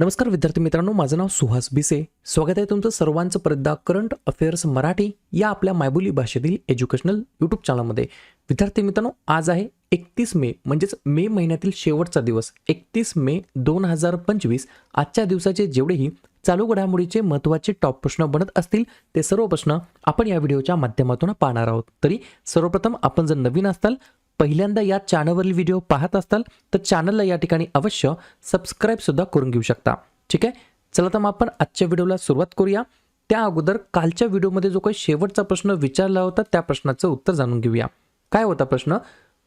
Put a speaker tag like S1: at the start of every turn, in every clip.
S1: नमस्कार विद्यार्थी मित्रांनो माझं नाव सुहास बिसे स्वागत आहे तुमचं सर्वांचं परदा करंट अफेअर्स मराठी या आपल्या मायबोली भाषेतील एज्युकेशनल यूट्यूब चॅनलमध्ये. विद्यार्थी मित्रांनो आज आहे एकतीस मे म्हणजेच मे महिन्यातील शेवटचा दिवस एकतीस मे दोन हजार पंचवीस. आजच्या दिवसाचे जेवढेही चालू घडामोडीचे महत्त्वाचे टॉप प्रश्न बनत असतील ते सर्व प्रश्न आपण या व्हिडिओच्या माध्यमातून पाहणार आहोत. तरी सर्वप्रथम आपण जर नवीन असताल पहिल्यांदा या चॅनलवरील व्हिडिओ पाहत असताल तर चॅनलला या ठिकाणी अवश्य सबस्क्राईब सुद्धा करून घेऊ शकता. ठीक आहे? चला तर मग आपण आजच्या व्हिडिओला सुरुवात करूया. त्या अगोदर कालच्या व्हिडिओमध्ये जो काही शेवटचा प्रश्न विचारला होता त्या प्रश्नाचं उत्तर जाणून घेऊया. काय होता प्रश्न?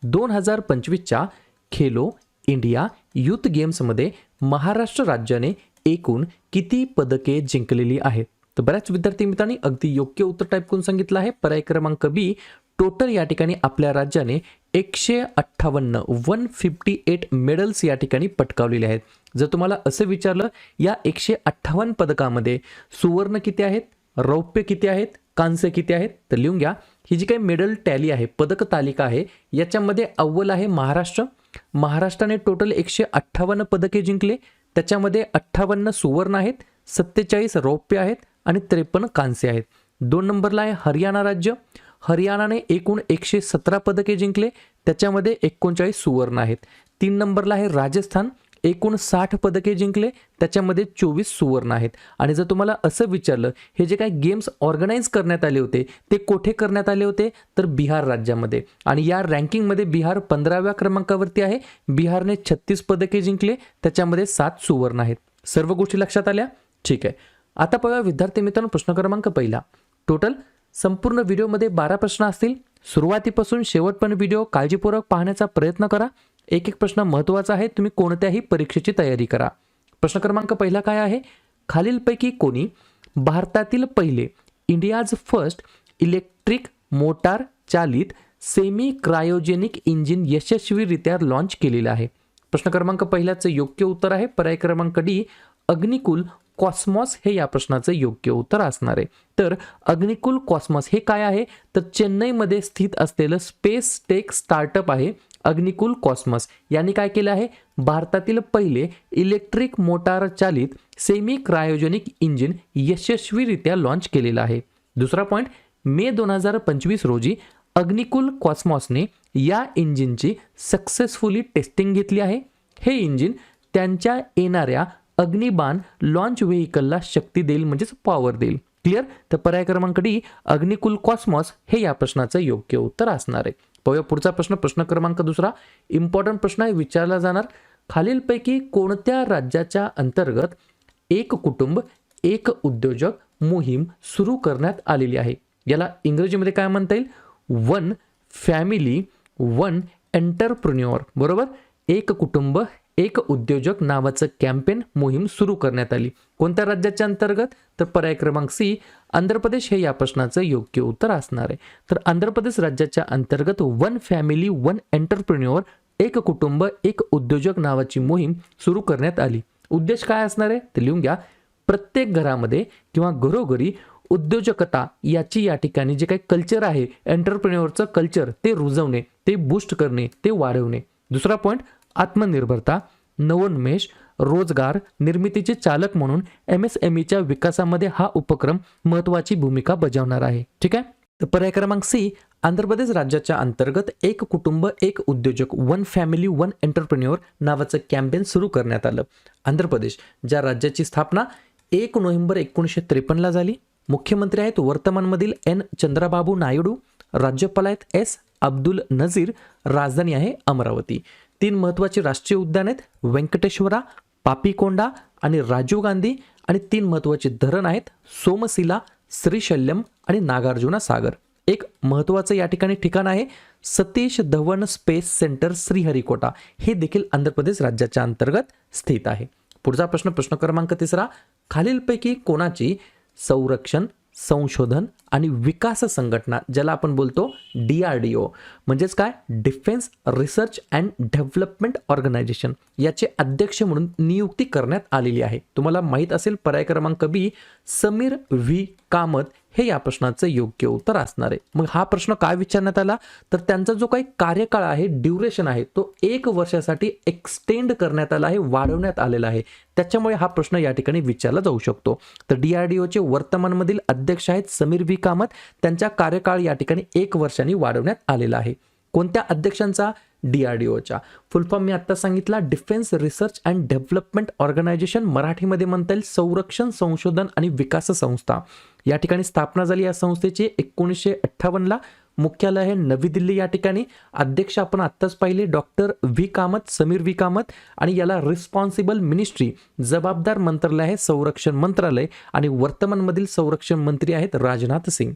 S1: दोन हजार पंचवीसच्या खेलो इंडिया युथ गेम्समध्ये महाराष्ट्र राज्याने एकूण किती पदके जिंकलेली आहेत? तर बऱ्याच विद्यार्थी मित्रांनी अगदी योग्य उत्तर टाईप करून सांगितलं आहे. पर्याय क्रमांक बी टोटल या ठिकाणी आपल्या राज्याने एकशे अठ्ठावन्न वन फिफ्टी एट मेडल्स या ठिकाणी पटकावलेले आहेत. जर तुम्हाला असं विचारलं या एकशे अठ्ठावन्न पदकामध्ये सुवर्ण किती आहेत रौप्य किती आहेत कांस्य किती आहेत तर लिहून घ्या. ही जी काही मेडल टॅली आहे पदक तालिका आहे याच्यामध्ये अव्वल आहे महाराष्ट्र. महाराष्ट्राने टोटल एकशे अठ्ठावन्न पदके जिंकले. त्याच्यामध्ये अठ्ठावन्न सुवर्ण आहेत सत्तेचाळीस रौप्य आहेत आणि त्रेपन्न कांस्य आहेत. दोन नंबरला आहे हरियाणा राज्य. हरियाणाने एकूण एकशे सतरा पदके जिंकले. त्याच्यामध्ये एकोणचाळीस सुवर्ण आहेत. तीन नंबरला आहे राजस्थान. एकूण साठ पदके जिंकले. त्याच्यामध्ये चोवीस सुवर्ण आहेत. आणि जर तुम्हाला असं विचारलं हे जे काही गेम्स ऑर्गनाईज करण्यात आले होते ते कोठे करण्यात आले होते? तर बिहार राज्यामध्ये. आणि या रँकिंगमध्ये बिहार पंधराव्या क्रमांकावरती आहे. बिहारने छत्तीस पदके जिंकले. त्याच्यामध्ये सात सुवर्ण आहेत. सर्व गोष्टी लक्षात आल्या? ठीक आहे. आता बघा विद्यार्थी मित्रांनो प्रश्न क्रमांक पहिला. टोटल संपूर्ण व्हिडिओमध्ये बारा प्रश्न असतील. सुरुवातीपासून शेवटपर्यंत व्हिडिओ काळजीपूर्वक पाहण्याचा प्रयत्न करा. एक एक प्रश्न महत्त्वाचा आहे तुम्ही कोणत्याही परीक्षेची तयारी करा. प्रश्न क्रमांक पहिला काय आहे? खालीलपैकी कोणी भारतातील पहिले इंडियाज फर्स्ट इलेक्ट्रिक मोटार चालित सेमी क्रायोजेनिक इंजिन यशस्वीरित्या लॉन्च केलेलं आहे. प्रश्न क्रमांक पहिल्याचं योग्य उत्तर आहे. पर्याय क्रमांक डी अग्निकुल कॉस्मॉस हे या प्रश्नाचं योग्य उत्तर असणार आहे. तर अग्निकुल कॉस्मॉस हे काय आहे? तर चेन्नईमध्ये स्थित असलेलं स्पेस टेक स्टार्टअप आहे अग्निकुल कॉस्मॉस. यांनी काय केलं आहे? भारतातील पहिले इलेक्ट्रिक मोटार चालित सेमी क्रायोजेनिक इंजिन यशस्वीरित्या लॉन्च केलेलं आहे. दुसरा पॉईंट मे दोन हजार पंचवीस रोजी अग्निकुल कॉस्मॉसने या इंजिनची सक्सेसफुली टेस्टिंग घेतली आहे. हे इंजिन त्यांच्या येणाऱ्या अग्निबाण लॉन्च व्हेकलला शक्ती देईल म्हणजेच पॉवर देईल. क्लिअर तर पर्याय क्रमांक डी अग्निकुल कॉस्मॉस हे या प्रश्नाचं योग्य उत्तर असणार आहे. पाहूया पुढचा प्रश्न प्रश्न क्रमांक दुसरा. इम्पॉर्टंट प्रश्न आहे विचारला जाणार. खालीलपैकी कोणत्या राज्याच्या अंतर्गत एक कुटुंब एक उद्योजक मोहीम सुरू करण्यात आलेली आहे? याला इंग्रजीमध्ये काय म्हणता येईल? वन फॅमिली वन एंटरप्रिन्युअर बरोबर? एक कुटुंब एक उद्योजक नावाचं कॅम्पेन मोहीम सुरू करण्यात आली. कोणत्या राज्याच्या अंतर्गत? तर पर्याय क्रमांक सी आंध्र प्रदेश हे या प्रश्नाचं योग्य उत्तर असणार आहे. तर आंध्र प्रदेश राज्याच्या अंतर्गत वन फॅमिली वन एंटरप्रिन्युअर एक कुटुंब एक उद्योजक नावाची मोहीम सुरू करण्यात आली. उद्देश काय असणार आहे? ते लिहून घ्या. प्रत्येक घरामध्ये किंवा घरोघरी उद्योजकता याची या ठिकाणी जे काही कल्चर आहे एंटरप्रिन्युअरचं कल्चर ते रुजवणे ते बूस्ट करणे ते वाढवणे. दुसरा पॉईंट आत्मनिर्भरता नवोन्मेष रोजगार निर्मितीचे चालक म्हणून एम एस एम ईच्या विकासामध्ये हा उपक्रम महत्त्वाची भूमिका बजावणार आहे. ठीक आहे? पर्याय क्रमांक सी आंध्र प्रदेश राज्याच्या अंतर्गत एक कुटुंब एक उद्योजक वन फॅमिली वन एंटरप्रिन्युअर नावाचं कॅम्पेन सुरू करण्यात आलं. आंध्र प्रदेश ज्या राज्याची स्थापना एक नोव्हेंबर एकोणीसशे त्रेपन्नला झाली. मुख्यमंत्री आहेत वर्तमानमधील एन चंद्राबाबू नायडू राज्यपाल आहेत एस अब्दुल नझीर राजधानी आहे अमरावती. तीन महत्त्वाचे राष्ट्रीय उद्यान आहेत. व्यंकटेश्वरा पापीकोंडा आणि राजीव गांधी आणि तीन महत्त्वाचे धरण आहेत. सोमशिला श्रीशल्यम आणि नागार्जुना सागर. एक महत्त्वाचं या ठिकाणी ठिकाण आहे. Satish Dhawan space centre Sriharikota. हे देखील आंध्र प्रदेश राज्याच्या अंतर्गत स्थित आहे. पुढचा प्रश्न प्रश्न क्रमांक तिसरा. खालीलपैकी कोणाची संरक्षण संशोधन आणि विकास संघटना ज्याला आपण बोलतो डी आर डी ओ. म्हणजेच काय? Defence research and development organisation. याचे अध्यक्ष म्हणून नियुक्ती करण्यात आलेली आहे. तुम्हाला माहीत असेल पर्याय क्रमांक बी समीर व्ही. कामत हे या प्रश्नाचं योग्य उत्तर असणार आहे. मग हा प्रश्न काय विचारण्यात आला? तर त्यांचा जो काही कार्यकाळ आहे ड्युरेशन आहे तो एक वर्षासाठी एक्सटेंड करण्यात आला आहे वाढवण्यात आलेला आहे. त्याच्यामुळे हा प्रश्न या ठिकाणी विचारला जाऊ शकतो. तर डीआरडीओचे वर्तमानमधील अध्यक्ष आहेत समीर व्ही कामत. त्यांच्या कार्यकाळ या ठिकाणी एक वर्षांनी वाढवण्यात आलेला आहे. कोणत्या अध्यक्षांचा? डीआरडीओच्या फुल फॉर्म मी आत्ता सांगितला defence research and development organisation मराठीमध्ये म्हणता येईल संरक्षण संशोधन आणि विकास संस्था. या ठिकाणी स्थापना झाली या संस्थेची एकोणीसशे अठ्ठावन्नला मुख्यालय आहे नवी दिल्ली या ठिकाणी. अध्यक्ष आपण आत्ताच पाहिले doctor V Kamat Sameer V Kamat आणि याला रिस्पॉन्सिबल मिनिस्ट्री जबाबदार मंत्रालय आहे संरक्षण मंत्रालय आणि वर्तमानमधील संरक्षण मंत्री आहेत राजनाथ सिंग.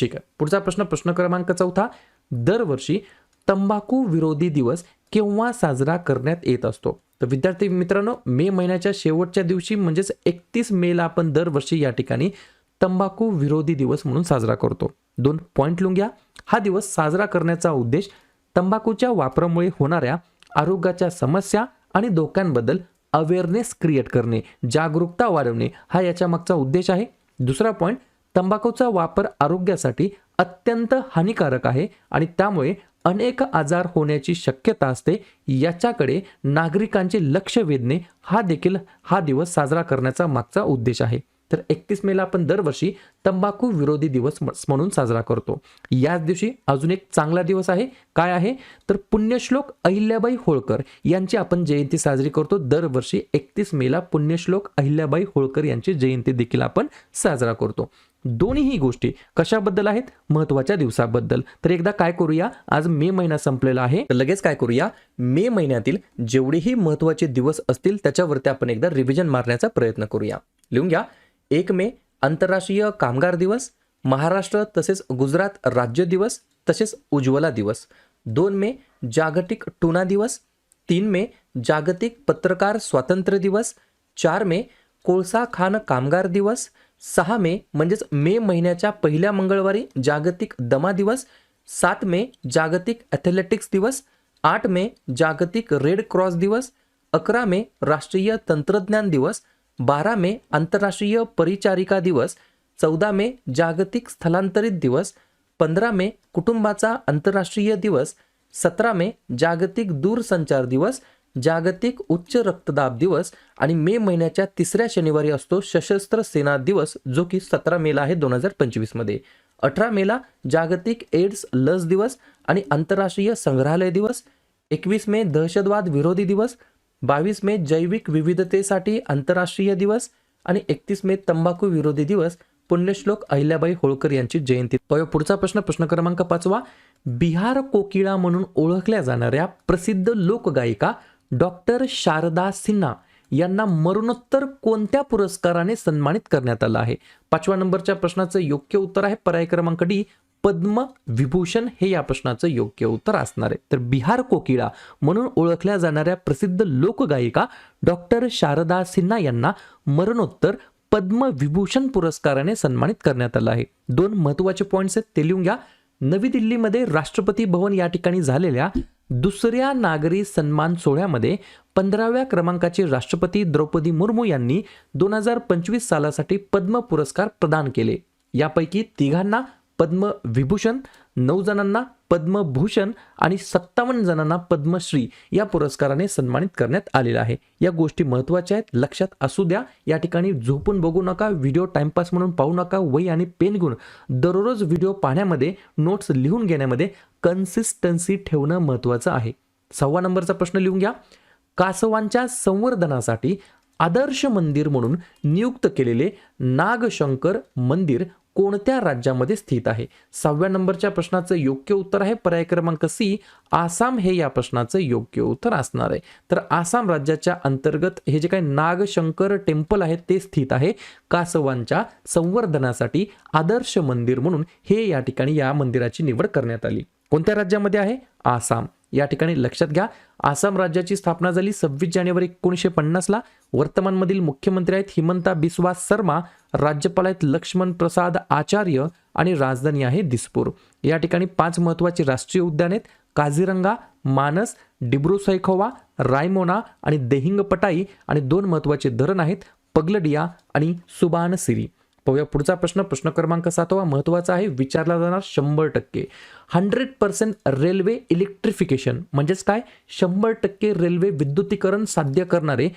S1: ठीक आहे. पुढचा प्रश्न प्रश्न क्रमांक चौथा. दरवर्षी तंबाखू विरोधी दिवस केव्हा साजरा करण्यात येत असतो? तर विद्यार्थी मित्रांनो मे महिन्याच्या शेवटच्या दिवशी म्हणजेच एकतीस मेला आपण दरवर्षी या ठिकाणी तंबाखू विरोधी दिवस म्हणून साजरा करतो. दोन पॉईंट लिहून घ्या. हा दिवस साजरा करण्याचा उद्देश तंबाखूच्या वापरामुळे होणाऱ्या आरोग्याच्या समस्या आणि धोक्यांबद्दल अवेअरनेस क्रिएट करणे जागरूकता वाढवणे हा याच्या मागचा उद्देश आहे. दुसरा पॉईंट तंबाखूचा वापर आरोग्यासाठी अत्यंत हानिकारक आहे आणि त्यामुळे अनेक आजार होण्याची शक्यता असते. याच्याकडे नागरिकांचे लक्ष वेधणे हा देखील हा दिवस साजरा करण्याचा मागचा उद्देश आहे. तर एकतीस मेला आपण दरवर्षी तंबाखू विरोधी दिवस म्हणून साजरा करतो. याच दिवशी अजून एक चांगला दिवस आहे. काय आहे? तर पुण्यश्लोक अहिल्याबाई होळकर यांची आपण जयंती साजरी करतो. दरवर्षी एकतीस मेला पुण्यश्लोक अहिल्याबाई होळकर यांची जयंती देखील आपण साजरा करतो. दोन्हीही गोष्टी कशाबद्दल आहेत? महत्त्वाच्या दिवसाबद्दल. तर एकदा काय करूया? आज मे महिना संपलेला आहे. तर लगेच काय करूया? मे महिन्यातील जेवढेही महत्त्वाचे दिवस असतील त्याच्यावरती आपण एकदा रिव्हिजन मारण्याचा प्रयत्न करूया. लिहून घ्या. एक मे आंतरराष्ट्रीय कामगार दिवस. महाराष्ट्र तसेच गुजरात राज्य दिवस. तसेच उज्ज्वला दिवस. दोन मे जागतिक टुना दिवस. तीन मे जागतिक पत्रकार स्वातंत्र्य दिवस. चार मे कोळसा खान कामगार दिवस. सहा मे म्हणजेच मे महिन्याच्या पहिल्या मंगळवारी जागतिक दमा दिवस सात मे जागतिक ॲथलेटिक्स दिवस आठ मे जागतिक रेड क्रॉस दिवस अकरा मे राष्ट्रीय तंत्रज्ञान दिवस बारा मे आंतरराष्ट्रीय परिचारिका दिवस चौदा मे जागतिक स्थलांतरित दिवस पंधरा मे कुटुंबाचा आंतरराष्ट्रीय दिवस सतरा मे जागतिक दूरसंचार दिवस जागतिक उच्च रक्तदाब दिवस आणि मे महिन्याच्या तिसऱ्या शनिवारी असतो सशस्त्र सेना दिवस जो की सतरा मेला आहे दोन हजार पंचवीसमध्ये अठरा मेला जागतिक एड्स लस दिवस आणि आंतरराष्ट्रीय संग्रहालय दिवस एकवीस मे दहशतवाद विरोधी दिवस बावीस मे जैविक विविधतेसाठी आंतरराष्ट्रीय दिवस आणि एकतीस मे तंबाखू विरोधी दिवस पुण्यश्लोक अहिल्याबाई होळकर यांची जयंती. पुढचा प्रश्न प्रश्न क्रमांक पाचवा. बिहार कोकिळा म्हणून ओळखल्या जाणाऱ्या प्रसिद्ध लोकगायिका डॉक्टर शारदा सिन्हा यांना मरणोत्तर कोणत्या पुरस्काराने सन्मानित करण्यात आलं आहे? पाचव्या नंबरच्या प्रश्नाचं योग्य उत्तर आहे. पर्याय क्रमांक डी पद्म विभूषण हे या प्रश्नाचं योग्य उत्तर असणार आहे. तर बिहार कोकिळा म्हणून ओळखल्या जाणाऱ्या प्रसिद्ध लोकगायिका डॉक्टर शारदा सिन्हा यांना मरणोत्तर पद्म विभूषण पुरस्काराने सन्मानित करण्यात आलं आहे. दोन महत्त्वाचे पॉईंट्स आहेत. ते लिहून घ्या नवी दिल्लीमध्ये राष्ट्रपती भवन या ठिकाणी झालेल्या दुसऱ्या नागरी सन्मान सोहळ्यामध्ये पंधराव्या क्रमांकाचे राष्ट्रपती द्रौपदी मुर्मू यांनी दोन हजार पंचवीस सालासाठी पद्म पुरस्कार प्रदान केले. यापैकी तिघांना पद्म विभूषण नऊ जणांना पद्मभूषण आणि सत्तावन्न जणांना पद्मश्री या पुरस्काराने सन्मानित करण्यात आलेला आहे. या गोष्टी महत्त्वाच्या आहेत. लक्षात असू द्या. या ठिकाणी झोपून बघू नका व्हिडिओ टाइमपास म्हणून पाहू नका वही आणि पेन घेऊन. दररोज व्हिडिओ पाहण्यामध्ये नोट्स लिहून घेण्यामध्ये कन्सिस्टन्सी ठेवणं महत्त्वाचं आहे. सव्वा नंबरचा प्रश्न लिहून घ्या. कासवांच्या संवर्धनासाठी आदर्श मंदिर म्हणून नियुक्त केलेले नागशंकर मंदिर कोणत्या राज्यामध्ये स्थित आहे? सहाव्या नंबरच्या प्रश्नाचं योग्य उत्तर आहे पर्याय क्रमांक सी आसाम. हे या प्रश्नाचं योग्य उत्तर असणार आहे. तर आसाम राज्याच्या अंतर्गत हे जे काही नागशंकर टेम्पल आहे ते स्थित आहे कासवांच्या संवर्धनासाठी आदर्श मंदिर म्हणून. हे या ठिकाणी या मंदिराची निवड करण्यात आली. कोणत्या राज्यामध्ये आहे? आसाम. या ठिकाणी लक्षात घ्या. आसाम राज्याची स्थापना झाली सव्वीस जानेवारी एकोणीसशे पन्नासला. वर्तमानमधील मुख्यमंत्री आहेत हिमंता बिस्वा शर्मा राज्यपाल आहेत लक्ष्मण प्रसाद आचार्य आणि राजधानी आहे दिसपूर. या ठिकाणी पाच महत्त्वाचे राष्ट्रीय उद्यान आहेत. काझीरंगा मानस डिब्रू सैखोवा रायमोना आणि देहिंग पटाई आणि दोन महत्त्वाचे धरण आहेत. पगलडिया आणि सुबानसिरी. पाहूया. पुढचा प्रश्न प्रश्न क्रमांक सातवा महत्त्वाचा आहे विचारला जाणार शंभर टक्के. हंड्रेड पर्सेंट रेल्वे इलेक्ट्रिफिकेशन म्हणजेच काय? शंभर टक्के रेल्वे विद्युतीकरण साध्य करणारे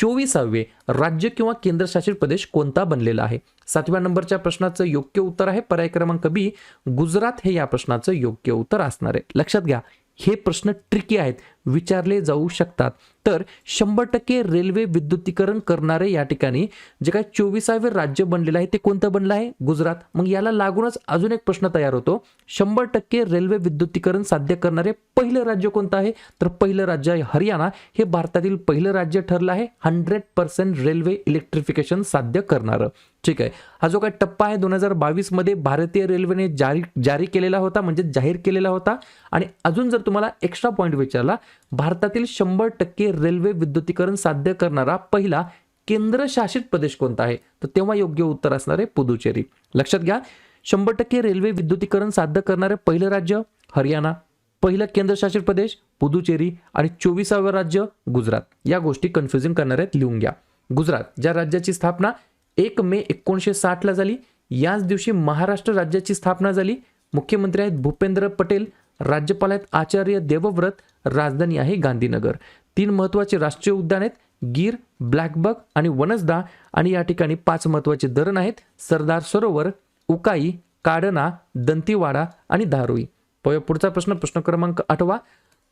S1: चोवीसावे राज्य किंवा केंद्रशासित प्रदेश कोणता बनलेला आहे? सातव्या नंबरच्या प्रश्नाचं योग्य उत्तर आहे पर्याय क्रमांक बी गुजरात हे या प्रश्नाचं योग्य उत्तर असणार आहे. लक्षात घ्या. हे प्रश्न ट्रिकी आहेत. विचारले जाऊ शकतात. तर शंभर टक्के रेल्वे विद्युतीकरण करणारे या ठिकाणी जे काय चोवीसावे राज्य बनलेलं आहे ते कोणतं बनलं आहे? गुजरात. मग याला लागूनच अजून एक प्रश्न तयार होतो. शंभर टक्के रेल्वे विद्युतीकरण साध्य करणारे पहिलं राज्य कोणतं आहे? तर पहिलं राज्य आहे हरियाणा. हे भारतातील पहिलं राज्य ठरलं आहे. हंड्रेड पर्सेंट रेल्वे इलेक्ट्रिफिकेशन साध्य करणारं. ठीक आहे. हा जो काही टप्पा आहे दोन हजार बावीसमध्ये भारतीय रेल्वेने जारी जारी केलेला होता म्हणजे जाहीर केलेला होता. आणि अजून जर तुम्हाला एक्स्ट्रा पॉईंट विचारला भारतातील शंभर टक्के रेल्वे विद्युतीकरण साध्य करणारा पहिला केंद्रशासित प्रदेश कोणता आहे? तर तेव्हा योग्य उत्तर असणार आहे पुदुचेरी. लक्षात घ्या शंभर टक्के रेल्वे विद्युतीकरण साध्य करणारे पहिलं राज्य हरियाणा पहिलं केंद्रशासित प्रदेश पुदुचेरी आणि चोवीसावं राज्य गुजरात. या गोष्टी कन्फ्युजिंग करणार आहेत लिहून घ्या. गुजरात ज्या राज्याची स्थापना एक मे एकोणीसशे साठला झाली. याच दिवशी महाराष्ट्र राज्याची स्थापना झाली. मुख्यमंत्री आहेत भूपेंद्र पटेल राज्यपाल आहेत आचार्य देवव्रत राजधानी आहे गांधीनगर. तीन महत्त्वाचे राष्ट्रीय उद्यान आहेत गीर ब्लॅकबक आणि वनसदा आणि या ठिकाणी पाच महत्त्वाचे धरण आहेत सरदार सरोवर उकाई काडना दंतीवाडा आणि धारोई. पाहूया पुढचा प्रश्न प्रश्न क्रमांक आठवा.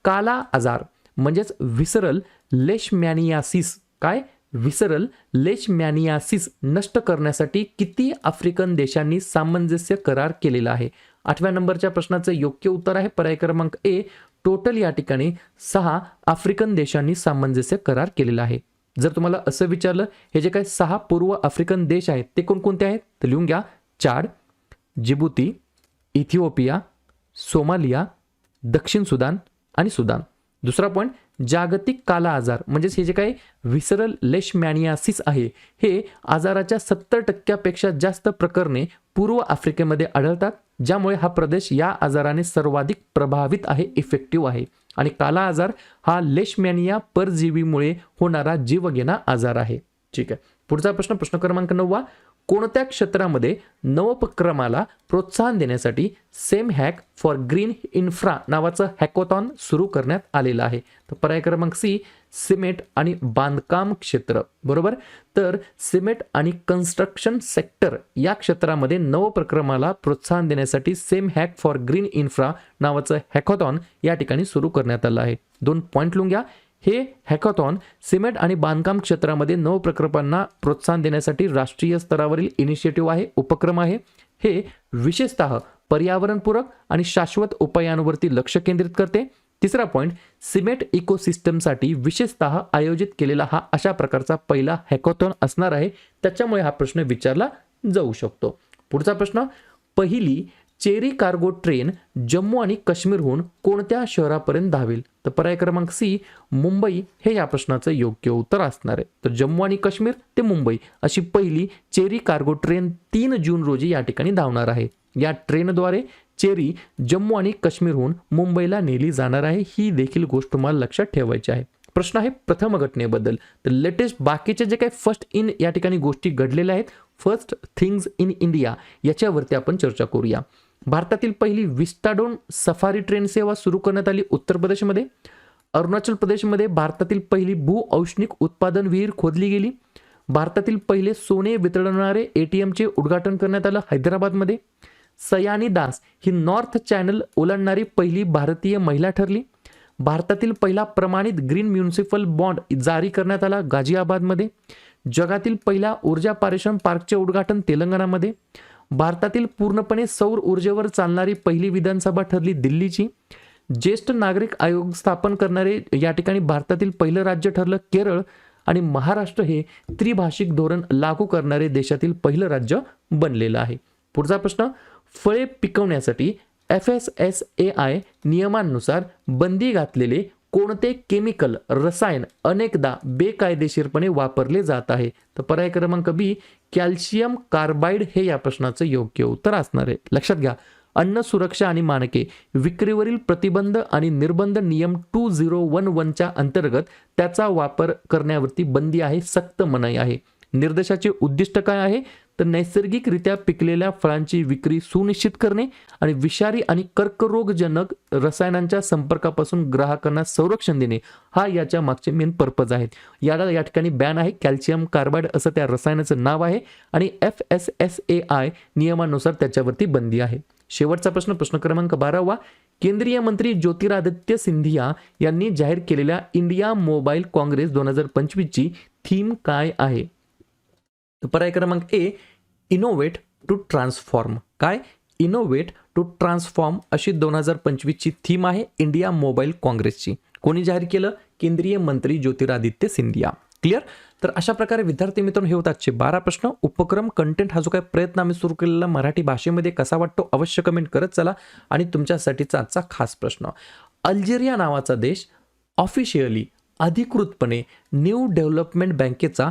S1: काला आजार म्हणजेच विसरल लेशमॅनियासिस. काय? विसरल लेशमॅनियासिस नष्ट करण्यासाठी किती आफ्रिकन देशांनी सामंजस्य करार केलेला आहे? आठव्या नंबरच्या प्रश्नाचं योग्य उत्तर आहे. पर्याय क्रमांक ए टोटल या ठिकाणी सहा आफ्रिकन देशांनी सामंजस्य करार केलेला आहे. जर तुम्हाला असं विचारलं हे जे काही सहा पूर्व आफ्रिकन देश आहेत ते कोणकोणते आहेत? तर लिहून घ्या. चाड जिबुती इथिओपिया सोमालिया दक्षिण सुदान आणि सुदान. दुसरा पॉईंट जागतिक काला आजार म्हणजेच हे जे काही विसरल लेशमॅनियासिस आहे हे आजाराच्या सत्तर टक्क्यापेक्षा जास्त प्रकरणे पूर्व आफ्रिकेमध्ये आढळतात ज्यामुळे हा प्रदेश या आजाराने सर्वाधिक प्रभावित आहे इफेक्टिव्ह आहे. आणि काला आजार हा लेशमॅनिया परजीवीमुळे होणारा जीवघेणा आजार आहे. ठीक आहे. पुढचा प्रश्न प्रश्न क्रमांक नववा. कोणत्या क्षेत्रामध्ये नवोपक्रमाला प्रोत्साहन देण्यासाठी same hack for green infra नावाचं हॅकोथॉन सुरू करण्यात आलेलं आहे? तर पर्याय क्रमांक सी सिमेंट आणि बांधकाम क्षेत्र. बरोबर? तर सिमेंट आणि कन्स्ट्रक्शन सेक्टर या क्षेत्रामध्ये नवोपक्रमाला प्रोत्साहन देण्यासाठी same hack for green infra नावाचं हॅकोथॉन या ठिकाणी सुरू करण्यात आलं आहे. दोन पॉईंट लिहून घ्या हे हॅकॉथॉन सिमेंट आणि बांधकाम क्षेत्रामध्ये नवप्रकल्पांना प्रोत्साहन देण्यासाठी राष्ट्रीय स्तरावरील इनिशिएटिव्ह आहे उपक्रम आहे. हे विशेषतः पर्यावरणपूरक आणि शाश्वत उपायांवरती लक्ष केंद्रित करते. तिसरा पॉईंट सिमेंट इकोसिस्टमसाठी विशेषतः आयोजित केलेला हा अशा प्रकारचा पहिला हॅकॉथॉन असणार आहे. त्याच्यामुळे हा प्रश्न विचारला जाऊ शकतो. पुढचा प्रश्न पहिली चेरी कार्गो ट्रेन जम्मू आणि काश्मीरहून कोणत्या शहरापर्यंत धावेल? तर पर्याय क्रमांक सी मुंबई हे या प्रश्नाचं योग्य उत्तर असणार आहे. तर जम्मू आणि काश्मीर ते मुंबई अशी पहिली चेरी कार्गो ट्रेन तीन जून रोजी या ठिकाणी धावणार आहे. या ट्रेनद्वारे चेरी जम्मू आणि काश्मीरहून मुंबईला नेली जाणार आहे ही देखील गोष्ट तुम्हाला लक्षात ठेवायची आहे. प्रश्न आहे प्रथम घटनेबद्दल. तर लेटेस्ट बाकीचे जे काही फर्स्ट इन या ठिकाणी गोष्टी घडलेल्या आहेत फर्स्ट थिंग्स इन इंडिया याच्यावरती आपण चर्चा करूया. भारतातील पहिली विस्टाडोन सफारी ट्रेन सेवा सुरू करण्यात आली उत्तर प्रदेशमध्ये. अरुणाचल प्रदेशमध्ये भारतातील पहिली भू औष्णिक उत्पादन विहीर खोदली गेली. भारतातील पहिले सोने वितळणारे एटीएमचे उद्घाटन करण्यात आलं हैदराबादमध्ये. सयानी दास ही नॉर्थ चॅनल ओलांडणारी पहिली भारतीय महिला ठरली. भारतातील पहिला प्रमाणित ग्रीन म्युनिसिपल बॉन्ड जारी करण्यात आला गाझियाबादमध्ये. जगातील पहिला ऊर्जा पारेषण पार्कचे उद्घाटन तेलंगणामध्ये. भारतातील पूर्णपणे सौर ऊर्जेवर चालणारी पहिली विधानसभा ठरली दिल्लीची. ज्येष्ठ नागरिक आयोग स्थापन करणारे या ठिकाणी भारतातील पहिलं राज्य ठरलं केरळ आणि महाराष्ट्र हे त्रिभाषिक धोरण लागू करणारे देशातील पहिलं राज्य बनलेलं आहे. पुढचा प्रश्न फळे पिकवण्यासाठी F S S A I नियमांनुसार बंदी घातलेले कोणते केमिकल रसायन अनेकदा बेकायदेशीरपणे वापरले जात आहे? तर पर्याय क्रमांक बी कॅल्शियम कार्बाईड हे या प्रश्नाचं योग्य उत्तर असणार आहे. लक्षात घ्या अन्न सुरक्षा आणि मानके विक्रीवरील प्रतिबंध आणि निर्बंध नियम टू झिरो वन वनच्या अंतर्गत त्याचा वापर करण्यावरती बंदी आहे सक्त मनाई आहे. निर्देशाचे उद्दिष्ट काय आहे? तर नैसर्गिकरित्या पिकलेल्या फळांची विक्री सुनिश्चित करणे आणि विषारी आणि कर्करोगजनक रसायनांच्या संपर्कापासून ग्राहकांना संरक्षण देणे हा याच्या मागचे मेन पर्पज आहेत. याला या ठिकाणी बॅन आहे कॅल्शियम कार्बाइड असं त्या रसायनाचं नाव आहे आणि F S S A I नियमानुसार त्याच्यावरती बंदी आहे. शेवटचा प्रश्न प्रश्न क्रमांक बारावा. केंद्रीय मंत्री ज्योतिरादित्य सिंधिया यांनी जाहीर केलेल्या इंडिया मोबाईल काँग्रेस दोन हजार पंचवीसची थीम काय आहे? तर पर्याय क्रमांक ए इनोवेट टू ट्रान्सफॉर्म काय? इनोवेट टू ट्रान्सफॉर्म अशी दोन हजार पंचवीसची थीम आहे इंडिया मोबाईल काँग्रेसची. कोणी जाहीर केलं? केंद्रीय मंत्री ज्योतिरादित्य सिंधिया. क्लिअर तर अशा प्रकारे विद्यार्थी मित्रांनो हे होत आजचे बारा प्रश्न. उपक्रम कंटेंट हा जो काही प्रयत्न आम्ही सुरू केलेला मराठी भाषेमध्ये कसा वाटतो अवश्य कमेंट करत चला. आणि तुमच्यासाठीचा आजचा खास प्रश्न. अल्जेरिया नावाचा देश ऑफिशियली अधिकृतपणे न्यू डेव्हलपमेंट बँकेचा